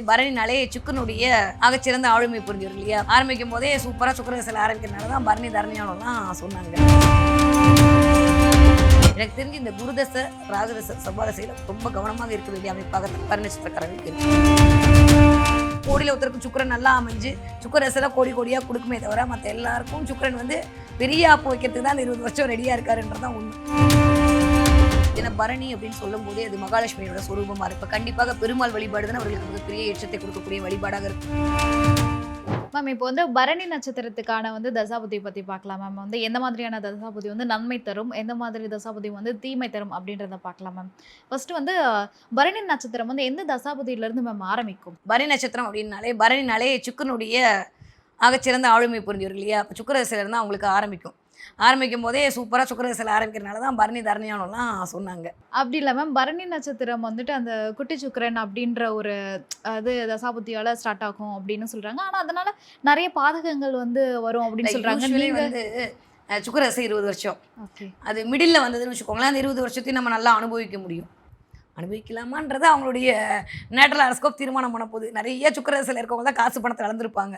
பரணினாலே சுக்கனுடைய ஆகச்சிறந்த ஆளுமை புரிஞ்சவர் இல்லையா? ஆரம்பிக்கும் போதே சூப்பரா சுக்கர ஆரம்பிக்கிறதுனால தான் பரணி தரணியானலாம் சொன்னாங்க. எனக்கு தெரிஞ்சு இந்த குருதசை ராகதசை செவ்வாதசையில் ரொம்ப கவனமாக இருக்க வேண்டிய அமைப்பாக பரணி சித்திரக்காரர்களுக்கு கோடியில் ஒருத்தருக்கு சுக்கரன் நல்லா அமைஞ்சு சுக்கரசில் கோடி கோடியாக கொடுக்குமே தவிர மற்ற எல்லாருக்கும் சுக்கரன் வந்து பெரிய ஆப்பு வைக்கிறதுக்கு தான் இந்த இருபது வருஷம் ரெடியாக இருக்காருன்றதான் உண்மை. ஏன்னா பரணி அப்படின்னு சொல்லும் போதே அது மகாலட்சுமியோட சொரூபமா இருக்கு. கண்டிப்பாக பெருமாள் வழிபாடு தான் அவர்களுக்கு மிகப்பெரிய ஏற்றத்தை கொடுக்கக்கூடிய வழிபாடாக இருக்கும் மேம் இப்போ வந்து பரணி நட்சத்திரத்துக்கான வந்து தசாபுதி பத்தி பார்க்கலாம் மேம் வந்து எந்த மாதிரியான தசாபுதி வந்து நன்மை தரும் எந்த மாதிரி தசாபுதி வந்து தீமை தரும் அப்படின்றத பார்க்கலாம் மேம் ஃபர்ஸ்ட் வந்து பரணி நட்சத்திரம் வந்து எந்த தசாபுதியில இருந்து மேம் ஆரம்பிக்கும்? பரணி நட்சத்திரம் அப்படின்னாலே பரணினாலே சுக்கனுடைய ஆகச்சிறந்த ஆளுமை புரிஞ்சவர் இல்லையா? அப்போ சுக்கரசில தான் அவங்களுக்கு ஆரம்பிக்கும். ஆரம்பிக்கும் போதே சூப்பராக சுக்கரசில ஆரம்பிக்கிறனால தான் பரணி தரணியானலாம் சொன்னாங்க. அப்படி இல்லை மேம் பரணி நட்சத்திரம் வந்துட்டு அந்த குட்டி சுக்கரன் அப்படின்ற ஒரு அது தசாபுத்தியால ஸ்டார்ட் ஆகும் அப்படின்னு சொல்றாங்க. ஆனா அதனால நிறைய பாதகங்கள் வந்து வரும் அப்படின்னு நீங்க வந்து அஹ், சுக்கிரதசை இருபது வருஷம். அது மிடில் வந்ததுன்னு வச்சுக்கோங்களேன் அந்த இருபது வருஷத்தையும் நம்ம நல்லா அனுபவிக்க முடியும். அனுபவிக்கலாமான்றது அவங்களுடைய நேட்டல் அரஸ்கோப் தீர்மானம் பண்ண போகுது. நிறைய சுக்கரதசையில் இருக்கவங்க தான் காசு பணத்தை இழந்திருப்பாங்க.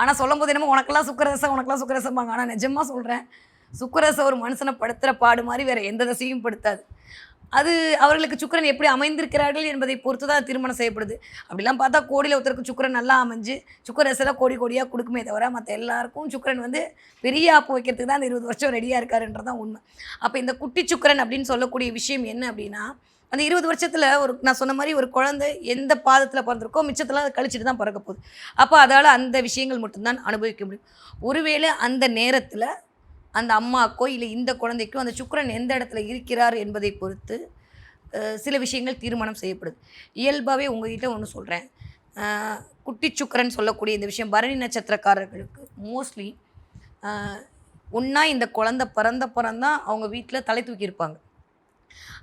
ஆனால் சொல்லும் போது என்னமோ உனக்கெல்லாம் சுக்கரசம் உனக்கெல்லாம் சுக்கரசம்பாங்க ஆனால் நிஜமாக சொல்கிறேன் சுக்கரசை ஒரு மனுஷனை படுத்துகிற பாடு மாதிரி வேறு எந்த தசையும் படுத்தாது. அது அவர்களுக்கு சுக்கிரன் எப்படி அமைந்திருக்கிறார்கள் என்பதை பொறுத்து தான் திருமணம் செய்யப்படுது. அப்படிலாம் பார்த்தா கோடியில் ஒருத்தருக்கு சுக்கிரன் நல்லா அமைஞ்சு சுக்கரசில் கோடி கோடியாக கொடுக்குமே தவிர மற்ற எல்லாருக்கும் சுக்கரன் வந்து பெரிய ஆப்பு வைக்கிறதுக்கு தான் அந்த இருபது வருஷம் ரெடியாக இருக்காருன்றதான் உண்மை. அப்போ இந்த குட்டி சுக்கிரன் அப்படின்னு சொல்லக்கூடிய விஷயம் என்ன அப்படின்னா அந்த இருபது வருஷத்தில் ஒரு நான் சொன்ன மாதிரி ஒரு குழந்தை எந்த பாதத்தில் பிறந்திருக்கோ மிச்சத்தில் அதை கழிச்சிட்டு தான் பிறக்க போகுது. அப்போ அதால் அந்த விஷயங்கள் மட்டும்தான் அனுபவிக்க முடியும். ஒருவேளை அந்த நேரத்தில் அந்த அம்மாக்கோ இல்லை இந்த குழந்தைக்கோ அந்த சுக்கிரன் எந்த இடத்துல இருக்கிறார் என்பதை பொறுத்து சில விஷயங்கள் தீர்மானம் செய்யப்படுது. இயல்பாகவே உங்ககிட்ட ஒன்று சொல்கிறேன் குட்டி சுக்கிரன் சொல்லக்கூடிய இந்த விஷயம் பரணி நட்சத்திரக்காரர்களுக்கு மோஸ்ட்லி ஒன்றா இந்த குழந்தை பிறந்த பிறந்தான் அவங்க வீட்டில் தலை தூக்கியிருப்பாங்க.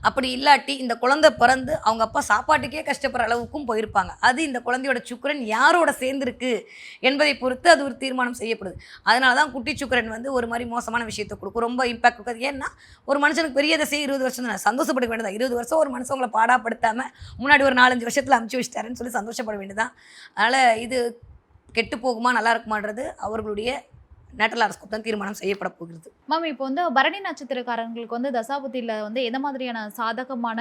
அப்படி இல்லாட்டி இந்த குழந்தை பிறந்து அவங்க அப்பா சாப்பாட்டுக்கே கஷ்டப்படுற அளவுக்கும் போயிருப்பாங்க. அது இந்த குழந்தையோட சுக்கிரன் யாரோட சேர்ந்துருக்கு என்பதை பொறுத்து அது ஒரு தீர்மானம் செய்யப்படுது. அதனால தான் குட்டி சுக்கிரன் வந்து ஒரு மாதிரி மோசமான விஷயத்தை கொடுக்கும். ரொம்ப இம்பாக்ட் கொடுக்காது. ஏன்னா ஒரு மனுஷனுக்கு பெரிய தசை இருபது வருஷம் தான்? சந்தோஷப்பட வேண்டியதான் இருபது வருஷம் ஒரு மனுஷன் உங்களை பாடாப்படுத்தாமல் முன்னாடி ஒரு நாலஞ்சு வருஷத்தில் அமுச்சு வச்சிட்டாருன்னு சொல்லி சந்தோஷப்பட வேண்டியதான் அதனால் இது கெட்டு போகுமா நல்லா இருக்குமான்றது அவர்களுடைய நேட்டல் அரசுக்கு தான் தீர்மானம் செய்யப்பட போகிறது. மேம் இப்போ வந்து பரணி நட்சத்திரக்காரங்களுக்கு வந்து தசாபுத்தியில வந்து எந்த மாதிரியான சாதகமான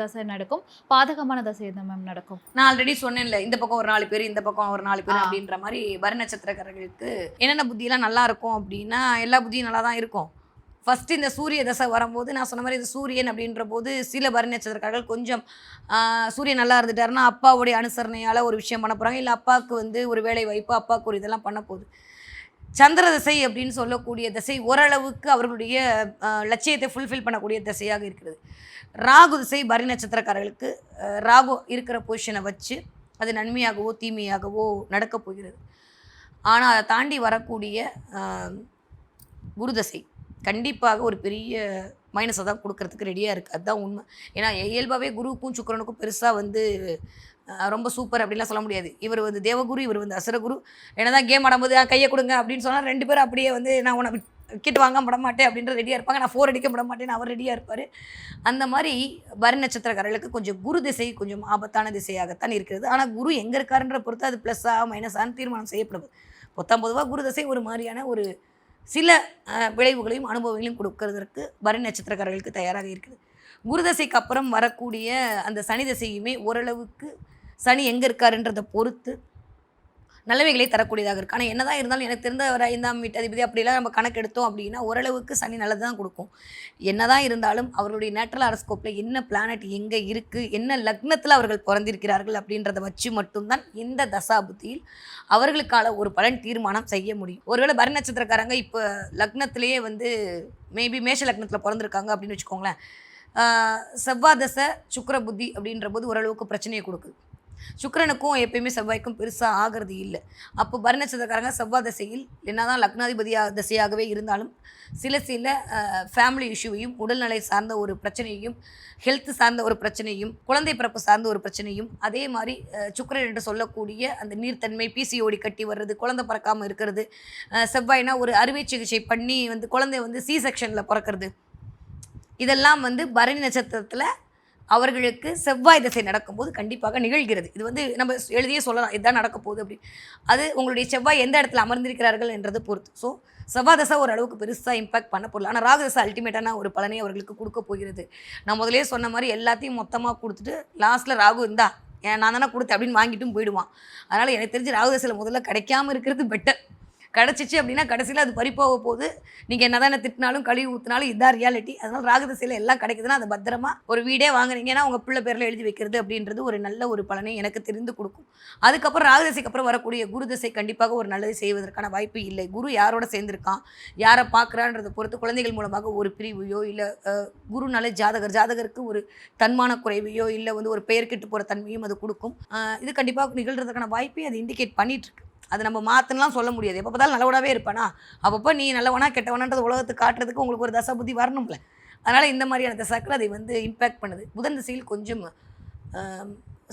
தசை நடக்கும்? பாதகமான தசை எந்த மேம் நடக்கும்? நான் ஆல்ரெடி சொன்னேன்ல இந்த பக்கம் ஒரு நாலு பேர் இந்த பக்கம் ஒரு நாலு பேர். அப்படின்ற மாதிரி வர நட்சத்திரக்காரர்களுக்கு என்னென்ன புத்தியெல்லாம் நல்லா இருக்கும் அப்படின்னா எல்லா புத்தியும் நல்லா தான் இருக்கும். ஃபர்ஸ்ட் இந்த சூரிய தசை வரும்போது நான் சொன்ன மாதிரி இது சூரியன் அப்படின்ற போது சில நட்சத்திரக்காரர்கள் கொஞ்சம் சூரியன் நல்லா இருந்துட்டாருன்னா அப்பாவுடைய அனுசரணையால் ஒரு விஷயம் பண்ண போகிறாங்க இல்லை அப்பாவுக்கு வந்து ஒரு வேலை வாய்ப்பு அப்பாவுக்கு ஒரு இதெல்லாம் பண்ண போகுது. சந்திர தசை அப்படின்னு சொல்லக்கூடிய திசை ஓரளவுக்கு அவர்களுடைய லட்சியத்தை ஃபுல்ஃபில் பண்ணக்கூடிய திசையாக இருக்கிறது. ராகு திசை பரி நட்சத்திரக்காரர்களுக்கு ராகு இருக்கிற பொசிஷனை வச்சு அது நன்மையாகவோ தீமையாகவோ நடக்கப் போகிறது. ஆனால் அதை தாண்டி வரக்கூடிய குருதசை கண்டிப்பாக ஒரு பெரிய மைனஸை தான் கொடுக்கறதுக்கு ரெடியாக இருக்குது அதுதான் உண்மை. ஏன்னா இயல்பாகவே குருவுக்கும் சுக்கரனுக்கும் பெருசாக வந்து ரொம்ப சூப்பர் அப்படின்லாம் சொல்ல முடியாது. இவர் வந்து தேவகுரு இவர் வந்து அசுரகுரு. என்னதான் கேம் ஆடும்போது கையை கொடுங்க அப்படின்னு சொன்னால் ரெண்டு பேரும் அப்படியே வந்து நான் உன்னை விக்கெட் வாங்க விட மாட்டேன் அப்படின்ற ரெடியாக இருப்பாங்க. நான் ஃபோர் அடிக்க விட மாட்டேன்னு அவர் ரெடியாக இருப்பார். அந்த மாதிரி வரி நட்சத்திரக்காரர்களுக்கு கொஞ்சம் குரு திசை கொஞ்சம் ஆபத்தான திசையாகத்தான் இருக்கிறது. ஆனால் குரு எங்கே இருக்காருன்ற பொறுத்து அது ப்ளஸ்ஸாக மைனஸான்னு தீர்மானம் செய்யப்படுது. பொத்தாம் பொதுவாக குரு திசை ஒரு மாதிரியான ஒரு சில விளைவுகளையும் அனுபவங்களையும் கொடுக்கறதற்கு வரி நட்சத்திரக்காரர்களுக்கு தயாராக இருக்குது. குருதசைக்கு அப்புறம் வரக்கூடிய அந்த சனி திசையுமே ஓரளவுக்கு சனி எங்கே இருக்காருன்றதை பொறுத்து நல்லவைகளை தரக்கூடியதாக இருக்குது ஆனால் என்னதான் இருந்தாலும் எனக்கு தெரிந்த ஒரு ஐந்தாம் வீட்டு அதிபதி அப்படிலாம் நம்ம கணக்கு எடுத்தோம் அப்படின்னா ஓரளவுக்கு சனி நல்லது தான் கொடுக்கும். என்னதான் இருந்தாலும் அவருடைய நேட்ரல் அரஸ்கோப்பில் என்ன பிளானட் எங்கே இருக்குது என்ன லக்னத்தில் அவர்கள் பிறந்திருக்கிறார்கள் அப்படின்றத வச்சு மட்டும்தான் இந்த தசாபுத்தியில் அவர்களுக்கான ஒரு பலன் தீர்மானம் செய்ய முடியும். ஒருவேளை பர நட்சத்திரக்காரங்க இப்போ லக்னத்திலேயே வந்து மேபி மேஷ லக்னத்தில் பிறந்திருக்காங்க அப்படின்னு வச்சுக்கோங்களேன். ஆஹ் செவ்வாய் தசை புத்தி அப்படின்ற போது ஓரளவுக்கு பிரச்சனையை கொடுக்குது. சுக்கரனுக்கும் எப்பயுமே செவ்வாய்க்கும் பெருசாக ஆகிறது இல்லை. அப்போ பரணச்சத்திரக்காரங்க செவ்வாய் தசையில் என்னதான் லக்னாதிபதியாக தசையாகவே இருந்தாலும் சில சில ஃபேமிலி இஷ்யூவையும் உடல்நிலை சார்ந்த ஒரு பிரச்சனையையும் ஹெல்த் சார்ந்த ஒரு பிரச்சனையும் குழந்தை பிறப்பு சார்ந்த ஒரு பிரச்சனையும் அதே மாதிரி சுக்கரன் என்று சொல்லக்கூடிய அந்த நீர்த்தன்மை பிசிஓடி கட்டி வர்றது குழந்தை பிறக்காமல் இருக்கிறது செவ்வாய்னா ஒரு அறுவை சிகிச்சை பண்ணி வந்து குழந்தை வந்து சி செக்ஷனில் பிறக்கிறது. இதெல்லாம் வந்து பரணி நட்சத்திரத்தில் அவர்களுக்கு செவ்வாய் திசை நடக்கும்போது கண்டிப்பாக நிகழ்கிறது. இது வந்து நம்ம எழுதியே சொல்லலாம் இதுதான் நடக்க போகுது அப்படி அது உங்களுடைய செவ்வாய் எந்த இடத்துல அமர்ந்திருக்கிறார்கள் என்றதை பொறுத்து. ஸோ செவ்வாய் தசை ஓரளவுக்கு பெருசாக இம்பாக்ட் பண்ண போடல ஆனால் ராகு தசை அல்டிமேட்டான ஒரு பலனை அவர்களுக்கு கொடுக்க போகிறது. நான் முதலே சொன்ன மாதிரி எல்லாத்தையும் மொத்தமாக கொடுத்துட்டு லாஸ்ட்டில் ராகு இருந்தா ஏன் நான் தானே கொடுத்து அப்படின்னு வாங்கிட்டும் போயிடுவான். அதனால் எனக்கு தெரிஞ்சு ராகு தசையில் முதல்ல கிடைக்காம இருக்கிறது பெட்டர் கிடச்சிச்சு அப்படின்னா கடைசியில் அது பறிப்போக போகுது. நீங்கள் என்ன தானே திட்டினாலும் கழுவி ஊற்றினாலும் இதுதான் ரியாலிட்டி அதனால் ராகதசையில் எல்லாம் கிடைக்குதுன்னா அதை பத்திரமா ஒரு வீடே வாங்குறீங்கன்னா உங்கள் பிள்ளை பேரில் எழுதி வைக்கிறது அப்படின்றது ஒரு நல்ல ஒரு பலனை எனக்கு தெரிந்து கொடுக்கும். அதுக்கப்புறம் ராகதசைக்கு அப்புறம் வரக்கூடிய குரு தசை கண்டிப்பாக ஒரு நல்லது செய்வதற்கான வாய்ப்பு இல்லை. குரு யாரோட சேர்ந்திருக்கான்? யாரை பார்க்குறான்றதை பொறுத்து குழந்தைகள் மூலமாக ஒரு பிரிவையோ இல்லை குருனால ஜாதகர் ஜாதகருக்கு ஒரு தன்மான குறைவையோ இல்லை வந்து ஒரு பெயர் கெட்டு போகிற தன்மையும் அது கொடுக்கும். இது கண்டிப்பாக நிகழ்கிறதுக்கான வாய்ப்பை அது இண்டிகேட் பண்ணிகிட்ருக்கு அது நம்ம மாற்றுலாம் சொல்ல முடியாது. எப்போ பார்த்தாலும் நல்லவனாகவே இருப்பானா? அப்பப்போ நீ நல்லவனா கெட்டவனான்றது உலகத்துக்கு காட்டுறதுக்கு உங்களுக்கு ஒரு தசை புத்தி வரணும்ல. அதனால் இந்த மாதிரியான தசாக்கள் அதை வந்து இம்பேக்ட் பண்ணுது. புதன் திசையில் கொஞ்சம்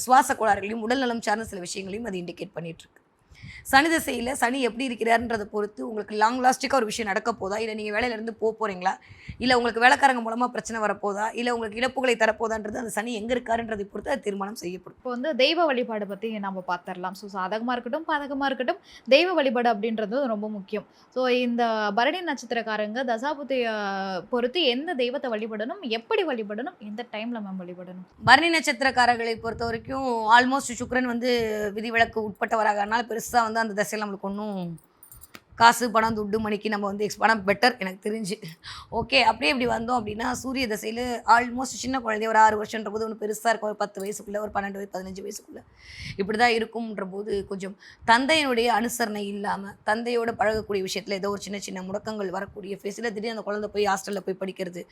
சுவாச கோளாறுகளையும் உடல்நலம் சார்ந்த சில விஷயங்களையும் அது இண்டிகேட் பண்ணிகிட்ருக்கு சனி திசையில் சனி எப்படி இருக்கிறாருன்றதை பொறுத்து உங்களுக்கு லாங் லாஸ்டிக்காக ஒரு விஷயம் நடக்க போதா? இல்லை நீங்கள் வேலையிலேருந்து போக போகிறீங்களா இல்லை உங்களுக்கு வேலைக்காரங்க மூலமாக பிரச்சனை வரப்போதா? இல்லை உங்களுக்கு இழப்புகளை தரப்போதான்றது அந்த சனி எங்கே இருக்காருன்றதை பொறுத்து அது தீர்மானம் செய்யப்படும். இப்போ வந்து தெய்வ வழிபாடு பற்றி நம்ம பார்த்துடலாம் ஸோ சாதகமாக இருக்கட்டும் பாதகமாக இருக்கட்டும் தெய்வ வழிபாடு அப்படின்றது ரொம்ப முக்கியம். ஸோ இந்த பரணி நட்சத்திரக்காரங்க தசாபுத்தி அஹ், பொறுத்து எந்த தெய்வத்தை வழிபடணும் எப்படி வழிபடணும் எந்த டைமில் மேம் வழிபடணும்? பரணி நட்சத்திரக்காரர்களை பொறுத்த வரைக்கும் ஆல்மோஸ்ட் சுக்கிரன் வந்து விதிவிலக்கு உட்பட்டவராக. அதனால பெருசாக வந்து அந்த திசையில் நம்மளுக்கு ஒன்றும் காசு பணம் துட்டு மணிக்கு நம்ம வந்து எக்ஸ் பணம் பெட்டர் எனக்கு தெரிஞ்சு. ஓகே அப்படியே இப்படி வந்தோம் அப்படின்னா சூரிய தசையில் ஆல்மோஸ்ட் சின்ன குழந்தை ஒரு ஆறு வருஷன்ற போது ஒன்று பெருசாக இருக்கும். ஒரு பத்து வயசுக்குள்ளே ஒரு பன்னெண்டு வயசு பதினஞ்சு வயசுக்குள்ளே. இப்படி தான் இருக்கும்ன்ற போது கொஞ்சம் தந்தையினுடைய அனுசரணை இல்லாமல் தந்தையோட பழகக்கூடிய விஷயத்தில் ஏதோ ஒரு சின்ன சின்ன முடக்கங்கள் வரக்கூடிய ஃபேஸில் திடீர்னு அந்த குழந்தை போய் ஹாஸ்டலில் போய் படிக்கிறது.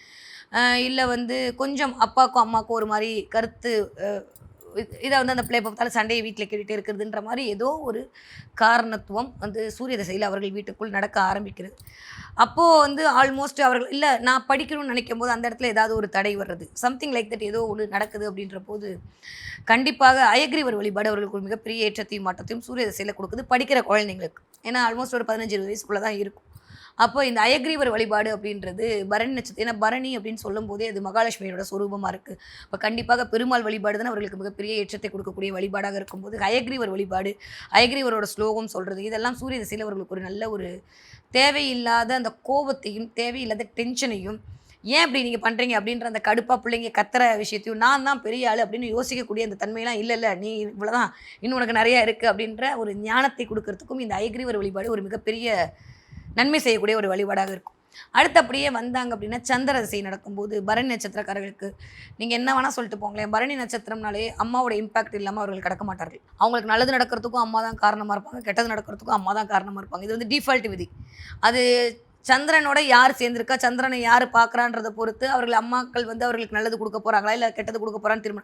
இல்லை வந்து கொஞ்சம் அப்பாவுக்கும் அம்மாவுக்கும் ஒரு மாதிரி கருத்து இதை வந்து அந்த பிள்ளை பார்த்தாலும் சண்டையை வீட்டில் கேட்டுகிட்டே இருக்கிறதுன்ற மாதிரி ஏதோ ஒரு காரணத்துவம் வந்து சூரிய திசையில் அவர்கள் வீட்டுக்குள் நடக்க ஆரம்பிக்கிறது. அப்போது வந்து ஆல்மோஸ்ட் அவர்கள் இல்லை நான் படிக்கணும்னு நினைக்கும் போது அந்த இடத்துல ஏதாவது ஒரு தடை வர்றது. சம்திங் லைக் தட் ஏதோ ஒன்று நடக்குது அப்படின்ற போது கண்டிப்பாக அயக்ரிவர் வழிபாடு அவர்களுக்கு மிகப்பெரிய ஏற்றத்தையும் மாற்றத்தையும் சூரிய திசையில் கொடுக்குது படிக்கிற குழந்தைங்களுக்கு. ஏன்னா ஆல்மோஸ்ட் ஒரு பதினஞ்சு இருபது வயசுக்குள்ளே தான் இருக்கும். அப்போ இந்த அயக்ரீவர் வழிபாடு அப்படின்றது பரணி நட்சத்திரம் ஏன்னா பரணி அப்படின்னு சொல்லும் போதே அது மகாலட்சுமியோட சொரூபமாக இருக்குது இப்போ கண்டிப்பாக பெருமாள் வழிபாடு தான் அவர்களுக்கு மிகப்பெரிய ஏற்றத்தை கொடுக்கக்கூடிய வழிபாடாக இருக்கும்போது அயக்ரீவர் வழிபாடு அயக்ரீவரோட ஸ்லோகம் சொல்கிறது இதெல்லாம் சூரிய திசையில் அவர்களுக்கு ஒரு நல்ல ஒரு தேவையில்லாத அந்த கோபத்தையும் தேவையில்லாத டென்ஷனையும் ஏன் இப்படி நீங்கள் பண்ணுறீங்க அப்படின்ற அந்த கடுப்பாக பிள்ளைங்க கத்துற விஷயத்தையும் நான் தான் பெரிய ஆள் அப்படின்னு யோசிக்கக்கூடிய அந்த தன்மையெல்லாம் இல்லை இல்லை நீ இவ்வளோதான் இன்னும் உனக்கு நிறையா இருக்குது அப்படின்ற ஒரு ஞானத்தை கொடுக்கறதுக்கும் இந்த ஐக்ரீவர் வழிபாடு ஒரு மிகப்பெரிய நன்மை செய்யக்கூடிய ஒரு வழிபாடாக இருக்கும். அடுத்தபடியே அப்படியே வந்தாங்க அப்படின்னா சந்திர திசை நடக்கும்போது பரணி நட்சத்திரக்காரர்களுக்கு நீங்கள் என்ன வேணால் சொல்லிட்டு போங்களேன். பரணி நட்சத்திரம்னாலே அம்மாவோட இம்பாக்ட் இல்லாமல் அவர்கள் கடக்க மாட்டார்கள். அவங்களுக்கு நல்லது நடக்கிறதுக்கும் அம்மா தான் காரணமாக இருப்பாங்க. கெட்டது நடக்கிறதுக்கும் அம்மா தான் காரணமாக இருப்பாங்க. இது வந்து டிஃபால்ட் விதி. அது சந்திரனோட யார் சேர்ந்திருக்கா சந்திரனை யார் பார்க்குறான்றதை பொறுத்து அவர்கள் அம்மாக்கள் வந்து அவர்களுக்கு நல்லது கொடுக்க போகிறாங்களா இல்லை கெட்டது கொடுக்க போகிறான்னு திரும்ப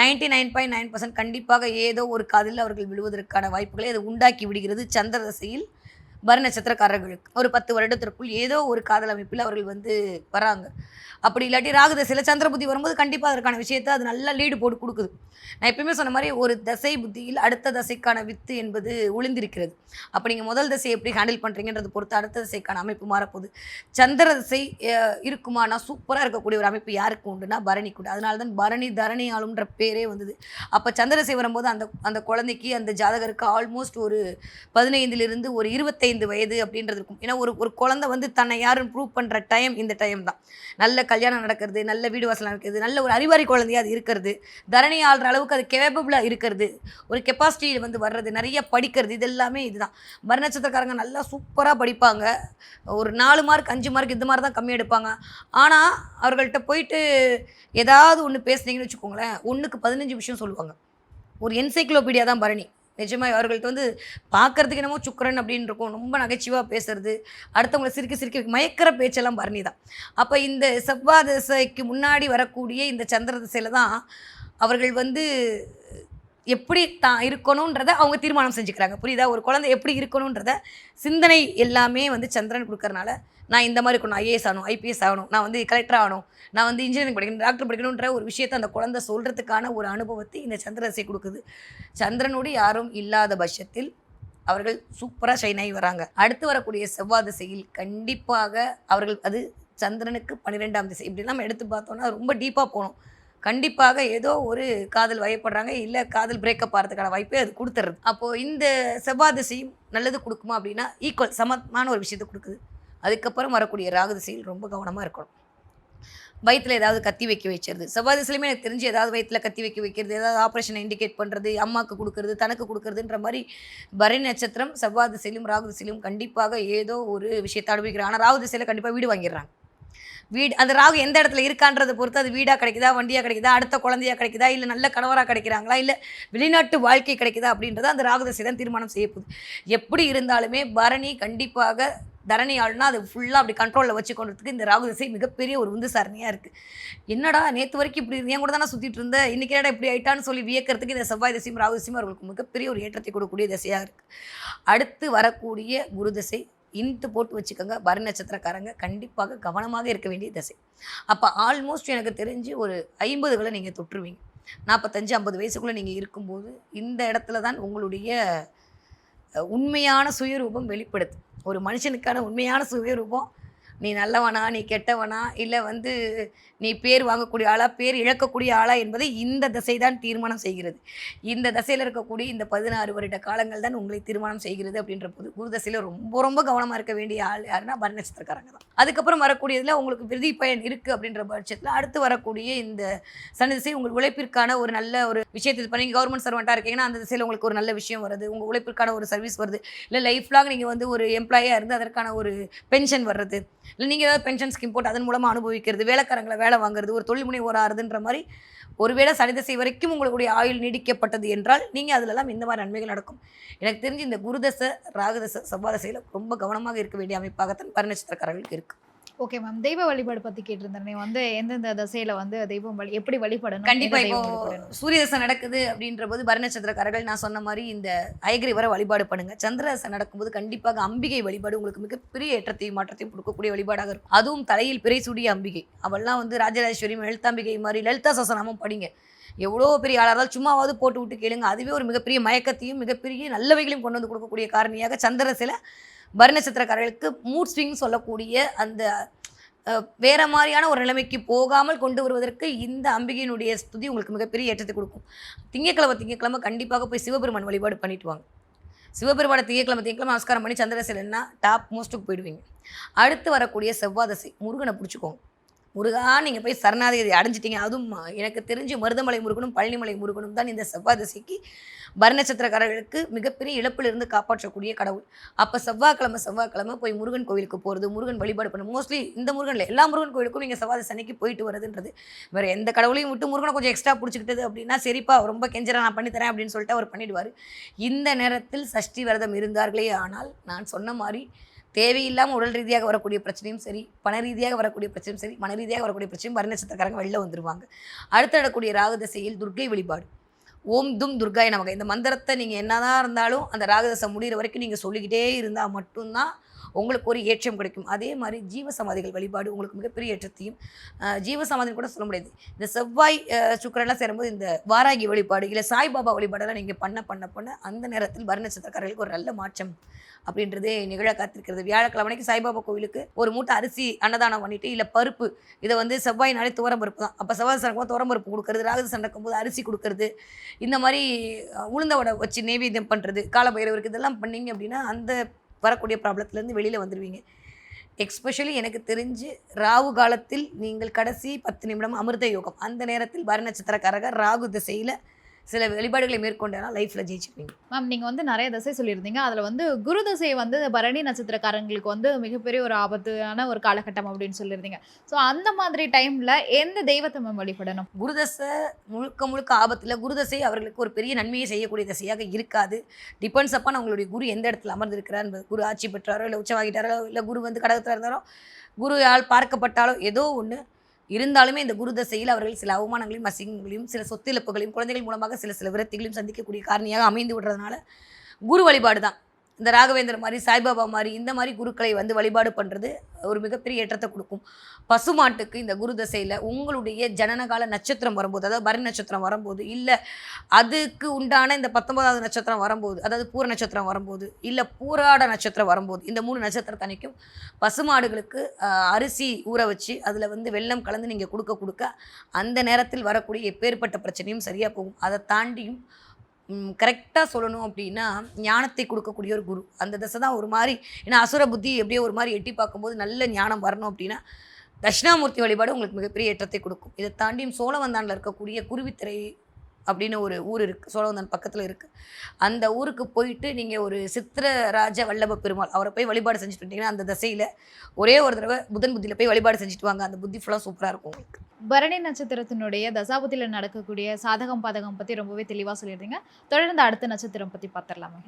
ninety nine point nine percent கண்டிப்பாக ஏதோ ஒரு காதில் அவர்கள் விழுவதற்கான வாய்ப்புகளை அது உண்டாக்கி விடுகிறது சந்திர தசையில் பர நட்சத்திரக்காரர்களுக்கு. ஒரு பத்து வருடத்திற்குள் ஏதோ ஒரு காதல் அமைப்பில் அவர்கள் வந்து வராங்க. அப்படி இல்லாட்டி ராகு சில சந்திர புத்தி வரும்போது கண்டிப்பாக அதற்கான விஷயத்தை அது நல்லா லீடு போட்டு கொடுக்குது. நான் எப்பயுமே சொன்ன மாதிரி ஒரு தசை புத்தியில் அடுத்த தசைக்கான வித்து என்பது ஒளிந்திருக்கிறது. அப்போ நீங்கள் முதல் தசையை எப்படி ஹேண்டில் பண்ணுறீங்கன்றதை பொறுத்து அடுத்த தசைக்கான அமைப்பு மாறப்போகுது. சந்திர தசை இருக்குமானா சூப்பராக இருக்கக்கூடிய ஒரு அமைப்பு யாருக்கு உண்டுனா பரணி கூட அதனால தான் பரணி தரணி ஆளுன்ற பேரே வந்தது. அப்போ சந்திரசை வரும்போது அந்த அந்த குழந்தைக்கு அந்த ஜாதகருக்கு ஆல்மோஸ்ட் ஒரு பதினைந்திலிருந்து ஒரு இருபத்தை இருபத்தைந்து வயது அப்படின்றது இருக்கும். ஏன்னா ஒரு ஒரு குழந்தை வந்து தன்னை யாரும் ப்ரூவ் பண்ணுற டைம் இந்த டைம் தான். நல்ல கல்யாணம் நடக்கிறது நல்ல வீடு வாசல் நடக்கிறது நல்ல ஒரு அறிவாரி குழந்தையாக அது இருக்கிறது. தரணி ஆள்ற அளவுக்கு அது கேபபிளாக இருக்கிறது. ஒரு கெப்பாசிட்டி வந்து வர்றது நிறைய படிக்கிறது இது எல்லாமே இதுதான் மறுநட்சத்திரக்காரங்க நல்லா சூப்பராக படிப்பாங்க. ஒரு நாலு மார்க் அஞ்சு மார்க் இந்த மாதிரி தான் கம்மி எடுப்பாங்க. ஆனால் அவர்கள்ட்ட போயிட்டு ஏதாவது ஒன்று பேசுனீங்கன்னு வச்சுக்கோங்களேன் ஒன்றுக்கு பதினஞ்சு விஷயம் சொல்லுவாங்க. ஒரு என்சைக்ளோபீடியா தான் பரணி. நிஜமாக அவர்கள்ட்ட வந்து பார்க்கறதுக்கு என்னமோ சுக்கரன் அப்படின்னு இருக்கும். ரொம்ப நகைச்சுவாக பேசுறது. அடுத்தவங்களை சிரிக்க சிரிக்க வைக்க- மயக்கிற பேச்செல்லாம் பரணி தான். அப்போ இந்த செவ்வாய் திசைக்கு முன்னாடி வரக்கூடிய இந்த சந்திர திசையில் தான் அவர்கள் வந்து எப்படி தான் இருக்கணுன்றத அவங்க தீர்மானம் செஞ்சுக்கிறாங்க. புரியுதா? ஒரு குழந்தை எப்படி இருக்கணுன்றத சிந்தனை எல்லாமே வந்து சந்திரன் கொடுக்கறனால நான் இந்த மாதிரி இருக்கணும் ஐஏஎஸ் ஆகணும் ஐபிஎஸ் ஆகணும் நான் வந்து கலெக்டர் ஆகணும் நான் வந்து இன்ஜினியரிங் படிக்கணும் டாக்டர் படிக்கணுன்ற ஒரு விஷயத்தை அந்த குழந்தை சொல்கிறதுக்கான ஒரு அனுபவத்தை இந்த சந்திரசை கொடுக்குது. சந்திரனோடு யாரும் இல்லாத பட்சத்தில் அவர்கள் சூப்பராக ஷைன் ஆகி வராங்க. அடுத்து வரக்கூடிய செவ்வாய் திசையில் கண்டிப்பாக அவர்கள் அது சந்திரனுக்கு பன்னிரெண்டாம் திசை. இப்படி நம்ம எடுத்து பார்த்தோம்னா ரொம்ப டீப்பாக போகணும். கண்டிப்பாக ஏதோ ஒரு காதல் வயப்படுறாங்க இல்லை காதல் பிரேக்கப் ஆகிறதுக்கான வாய்ப்பே அது கொடுத்துறது அப்போது இந்த செவ்வாய் திசையும் நல்லது கொடுக்குமா அப்படின்னா ஈக்குவல் சமமான ஒரு விஷயத்தை கொடுக்குது. அதுக்கப்புறம் வரக்கூடிய ராகு திசையில் ரொம்ப கவனமாக இருக்கணும். வயிற்றில் ஏதாவது கத்தி வைக்க வச்சுருது செவ்வாய் திசையிலுமே எனக்கு தெரிஞ்சு ஏதாவது வயிற்றில் கத்தி வைக்க வைக்கிறது ஏதாவது ஆப்ரேஷனை இண்டிகேட் பண்ணுறது அம்மாவுக்கு கொடுக்கறது தனக்கு கொடுக்கறதுன்ற மாதிரி பரணி நட்சத்திரம் செவ்வாய் திசையிலும் ராகு திசையிலும் கண்டிப்பாக ஏதோ ஒரு விஷயத்தை அனுபவிக்கிறாங்க. ஆனால் ராகு திசையில் கண்டிப்பாக வீடு வாங்கிடுறாங்க. வீடு அந்த ராகு எந்த இடத்துல இருக்கான்றதை பொறுத்து அது வீடாக கிடைக்குதா வண்டியாக கிடைக்குதா அடுத்த குழந்தையா கிடைக்குதா இல்லை நல்ல கணவராக கிடைக்கிறாங்களா இல்லை வெளிநாட்டு வாழ்க்கை கிடைக்குதா அப்படின்றத அந்த ராகு திசை தான் தீர்மானம் செய்ய போகுது. எப்படி இருந்தாலுமே பரணி கண்டிப்பாக தரணி ஆளுனா அது ஃபுல்லாக அப்படி கண்ட்ரோலில் வச்சு கொண்டதுக்கு இந்த ராகு திசை மிகப்பெரிய ஒரு உந்து சாரணியாக இருக்குது என்னடா நேற்று வரைக்கும் இப்படி என் கூட தானே சுற்றிட்டு இருந்தேன் இன்றைக்கி என்னடா இப்படி ஆயிட்டான்னு சொல்லி வியக்கிறதுக்கு இந்த செவ்வாய் திசையும் ராகு திசையும் அவர்களுக்கு மிகப்பெரிய ஒரு ஏற்றத்தை கொடுக்கக்கூடிய திசையாக இருக்குது அடுத்து வரக்கூடிய குரு திசை இன்ட்டு போட்டு வச்சுக்கோங்க பரணி நட்சத்திரக்காரங்க கண்டிப்பாக கவனமாக இருக்க வேண்டிய திசை. அப்போ ஆல்மோஸ்ட் எனக்கு தெரிஞ்சு ஒரு ஐம்பதுகளை நீங்கள் தொற்றுவீங்க நாற்பத்தஞ்சு ஐம்பது வயசுக்குள்ளே நீங்கள் இருக்கும்போது இந்த இடத்துல தான் உங்களுடைய உண்மையான சுயரூபம் வெளிப்படுது. ஒரு மனுஷனுக்கான உண்மையான சுயரூபம். நீ நல்லவனா நீ கெட்டவனா இல்லை வந்து நீ பேர் வாங்கக்கூடிய ஆளா பேர் இழக்கக்கூடிய ஆளா என்பதை இந்த தசை தான் தீர்மானம் செய்கிறது. இந்த தசையில் இருக்கக்கூடிய இந்த பதினாறு வருட காலங்கள் தான் உங்களை தீர்மானம் செய்கிறது அப்படின்ற போது குரு தசையில் ரொம்ப ரொம்ப கவனமாக இருக்க வேண்டிய ஆள் யாருன்னா பரண நட்சத்திரக்காரங்க தான். அதுக்கப்புறம் வரக்கூடியதில் உங்களுக்கு விருதி பயன் இருக்குது அப்படின்ற பட்சத்தில் அடுத்து வரக்கூடிய இந்த சனி திசை உங்கள் உழைப்பிற்கான ஒரு நல்ல ஒரு விஷயத்தை இது பண்ணி கவர்மெண்ட் சர்வெண்ட்டாக இருக்கீங்கன்னா அந்த திசையில் உங்களுக்கு ஒரு நல்ல விஷயம் வருது. உங்கள் உழைப்பிற்கான ஒரு சர்வீஸ் வருது. இல்லை லைஃப் லாங் நீங்கள் வந்து ஒரு எம்ப்ளாயாக இருந்து அதற்கான ஒரு பென்ஷன் வர்றது. இல்லை நீங்கள் ஏதாவது பென்ஷன் ஸ்கீம் போட்டு அதன் மூலமாக அனுபவிக்கிறது வேலைக்காரங்களை வேலை வாங்குறது ஒரு தொழில் முனைவோர் ஆறுதுன்ற மாதிரி ஒருவேளை சனிதசை வரைக்கும் உங்களுடைய ஆயுள் நீடிக்கப்பட்டது என்றால் நீங்கள் அதிலெல்லாம் இந்த மாதிரி நன்மைகள் நடக்கும். எனக்கு தெரிஞ்சு இந்த குருதசை ராகுதசை செவ்வாதசையில் ரொம்ப கவனமாக இருக்க வேண்டிய அமைப்பாகத்தான் பரிநட்சத்திரக்காரர்களுக்கு இருக்குது ஓகே மேம் தெய்வ வழிபாடு பற்றி கேட்டிருந்தேன். நீ வந்து எந்தெந்த திசையில வந்து தெய்வம் வழி எப்படி வழிபடணும் கண்டிப்பா இப்போ? சூரிய தசை நடக்குது அப்படின்ற போது பரணச்சத்திரக்காரர்கள் நான் சொன்ன மாதிரி இந்த ஐகிரி வர வழிபாடு பண்ணுங்க. சந்திர தசை நடக்கும்போது கண்டிப்பாக அம்பிகை வழிபாடு உங்களுக்கு மிகப்பெரிய ஏற்றத்தையும் மாற்றத்தையும் கொடுக்கக்கூடிய வழிபாடாக இருக்கும். அதுவும் தலையில் பிறை சூடிய அம்பிகை. அவள்லாம் வந்து ராஜராஜேஸ்வரி லலிதாம்பிகை மாதிரி லலிதா சசனமும் படிங்க. எவ்வளோ பெரிய ஆளாக இருந்தாலும் சும்மாவது போட்டு விட்டு கேளுங்க. அதுவே ஒரு மிகப்பெரிய மயக்கத்தையும் மிகப்பெரிய நல்லவைகளையும் கொண்டு வந்து கொடுக்கக்கூடிய காரணியாக சந்திரசில வர்ணச்சத்திரக்காரர்களுக்கு மூட் ஸ்விங் சொல்லக்கூடிய அந்த வேற மாதிரியான ஒரு நிலைமைக்கு போகாமல் கொண்டு வருவதற்கு இந்த அம்பிகையினுடைய ஸ்துதி உங்களுக்கு மிகப்பெரிய ஏற்றத்தை கொடுக்கும். திங்கக்கிழமை திங்கக்கிழமை கண்டிப்பாக போய் சிவபெருமான் வழிபாடு பண்ணிட்டு வாங்க. சிவபெருமான திங்கக்கிழமை திங்கக்கிழமை நமஸ்காரம் பண்ணி சந்திரசேலன்னா டாப் மோஸ்ட்டுக்கு போயிடுவீங்க. அடுத்து வரக்கூடிய செவ்வாதசை முருகனை பிடிச்சிக்கோங்க. முருகா நீங்கள் போய் சரணாதகதி அடைஞ்சிட்டீங்க. அதுவும் எனக்கு தெரிஞ்சு மருதமலை முருகனும் பழனிமலை முருகனும் தான் இந்த செவ்வாதசைக்கு பரணச்சத்திரக்காரர்களுக்கு மிகப்பெரிய இழப்பிலிருந்து காப்பாற்றக்கூடிய கடவுள். அப்போ செவ்வாய்க்கிழமை செவ்வாய்க்கிழமை போய் முருகன் கோவிலுக்கு போகிறது முருகன் வழிபாடு பண்ண மோஸ்ட்லி இந்த முருகனில் எல்லா முருகன் கோவிலுக்கும் நீங்கள் செவ்வாய் சனிக்கு போயிட்டு வரதுன்றது வேறு எந்த கடவுளையும் விட்டு முருகனை கொஞ்சம் எக்ஸ்ட்ரா பிடிச்சிக்கிட்டது அப்படின்னா சரிப்பா ரொம்ப கெஞ்சரா நான் பண்ணித்தரேன் அப்படின்னு சொல்லிட்டு அவர் பண்ணிடுவார். இந்த நேரத்தில் சஷ்டி விரதம் இருந்தார்களே ஆனால் நான் சொன்ன மாதிரி தேவையில்லாமல் உடல் ரீதியாக வரக்கூடிய பிரச்சனையும் சரி பண ரீதியாக வரக்கூடிய பிரச்சனையும் சரி மன ரீதியாக வரக்கூடிய பிரச்சனையும் வர்ணச்சத்திரக்காரங்க வெளில வந்துருவாங்க. அடுத்து நடக்கூடிய ராகதசையில் துர்க்கை வழிபாடு. ஓம் தும் துர்காய நமக்கு இந்த மந்திரத்தை நீங்கள் என்னதான் இருந்தாலும் அந்த ராகதசை முடிகிற வரைக்கும் நீங்கள் சொல்லிக்கிட்டே இருந்தால் மட்டும்தான் உங்களுக்கு ஒரு ஏற்றம் கிடைக்கும். அதே மாதிரி ஜீவசமாதிகள் வழிபாடு உங்களுக்கு மிகப்பெரிய ஏற்றத்தையும் அஹ், ஜீவசமாதின்னு கூட சொல்ல முடியாது. இந்த செவ்வாய் சுக்கரெல்லாம் சேரும்போது இந்த வாராகி வழிபாடு இல்லை சாய்பாபா வழிபாடெல்லாம் நீங்கள் பண்ண பண்ண பண்ண அந்த நேரத்தில் வர்ணச்சத்திரக்காரர்களுக்கு ஒரு நல்ல மாற்றம். அப்படின்றதே நிகழ காத்திருக்கிறது. வியாழக்கிழமைக்கு சாய்பாபா கோவிலுக்கு ஒரு மூட்டை அரிசி அன்னதானம் பண்ணிட்டு இல்லை பருப்பு இதை வந்து செவ்வாய் நாளே துவரம் பருப்பு தான். அப்போ செவ்வாய் சண்டக்கும் துவரம் பருப்பு கொடுக்கறது ராகு சண்டக்கும் போது அரிசி கொடுக்கறது இந்த மாதிரி உளுந்த வடை வச்சு நெய்வேத்தியம் பண்ணுறது காலபைரவருக்கு இதெல்லாம் பண்ணீங்க அப்படின்னா அந்த வரக்கூடிய ப்ராப்ளத்துலேருந்து வெளியில் வந்துடுவீங்க எக்ஸ்பெஷலி எனக்கு தெரிஞ்சு ராகு காலத்தில் நீங்கள் கடைசி பத்து நிமிடம் அமிர்த யோகம். அந்த நேரத்தில் வர நட்சத்திரக்காரக ராகு திசையில் சில வழிபாடுகளை மேற்கொண்டனா லைஃப்பில் ஜெயிச்சிருப்பீங்க மேம் நீங்க வந்து நிறைய திசை சொல்லியிருந்தீங்க. அதுல வந்து குரு திசை வந்து பரணி நட்சத்திரக்காரங்களுக்கு வந்து மிகப்பெரிய ஒரு ஆபத்தான ஒரு காலகட்டம் அப்படின்னு சொல்லியிருந்தீங்க. ஸோ அந்த மாதிரி டைம்ல எந்த தெய்வத்தை மேம் வழிபடணும்? குருதசை முழுக்க முழுக்க ஆபத்தில் குருதசை அவர்களுக்கு ஒரு பெரிய நன்மையை செய்யக்கூடிய திசையாக இருக்காது. டிபெண்ட்ஸ் அப்பான் அவங்களுடைய குரு எந்த இடத்துல அமர்ந்திருக்கிறார் என்பது குரு ஆட்சி பெற்றாரோ இல்லை உச்சமாகிட்டாரோ இல்லை குரு வந்து கடகத்தில் இருந்தாரோ குரு ஆள் பார்க்கப்பட்டாலோ ஏதோ ஒன்று இருந்தாலுமே இந்த குரு தசையில் அவர்கள் சில அவமானங்களையும் அசிங்கங்களையும் சில சொத்து இழப்புகளையும் குழந்தைகள் மூலமாக சில சில விரத்திகளையும் சந்திக்கக்கூடிய காரணியாக அமைந்து விடுறதுனால குரு வழிபாடு தான் இந்த ராகவேந்திர மாதிரி சாய்பாபா மாதிரி இந்த மாதிரி குருக்களை வந்து வழிபாடு பண்ணுறது ஒரு மிகப்பெரிய ஏற்றத்தை கொடுக்கும். பசுமாட்டுக்கு இந்த குரு தசையில் உங்களுடைய ஜனனகால நட்சத்திரம் வரும்போது அதாவது பரணி நட்சத்திரம் வரும்போது இல்லை அதுக்கு உண்டான இந்த பத்தொன்பதாவது நட்சத்திரம் வரும்போது அதாவது பூர நட்சத்திரம் வரும்போது இல்லை பூராட நட்சத்திரம் வரும்போது இந்த மூணு நட்சத்திரத்தன்னைக்கும் பசுமாடுகளுக்கு அரிசி ஊற வச்சு அதில் வந்து வெள்ளம் கலந்து நீங்கள் கொடுக்க கொடுக்க அந்த நேரத்தில் வரக்கூடிய எப்பேற்பட்ட பிரச்சனையும் சரியாக போகும். அதை தாண்டியும் கரெக்டாக சொல்லணும் அப்படின்னா ஞானத்தை கொடுக்கக்கூடிய ஒரு குரு. அந்த தசை தான் ஒரு மாதிரி ஏன்னா அசுர புத்தி எப்படியோ ஒரு மாதிரி எட்டி பார்க்கும்போது நல்ல ஞானம் வரணும் அப்படின்னா தட்சிணாமூர்த்தி வழிபாடு உங்களுக்கு மிகப்பெரிய ஏற்றத்தை கொடுக்கும். இதை தாண்டியும் சோழவந்தானில் இருக்கக்கூடிய குருவித்திரை அப்படின்னு ஒரு ஊர் இருக்குது சோழவந்தன் பக்கத்தில் இருக்குது அந்த ஊருக்கு போயிட்டு நீங்கள் ஒரு சித்திரராஜ வல்லப பெருமாள் அவரை போய் வழிபாடு செஞ்சுட்டு வந்தீங்கன்னா அந்த தசையில் ஒரே ஒரு தடவை புதன் புத்தியில் போய் வழிபாடு செஞ்சுட்டு வாங்க. அந்த புத்தி ஃபுல்லாக சூப்பராக இருக்கும் உங்களுக்கு. பரணி நட்சத்திரத்தினுடைய தசாபுத்தியில் நடக்கக்கூடிய சாதகம் பாதகம் பற்றி ரொம்பவே தெளிவாக சொல்லியிருந்தீங்க. தொடர்ந்து அடுத்த நட்சத்திரம் பற்றி பார்த்துடலாமா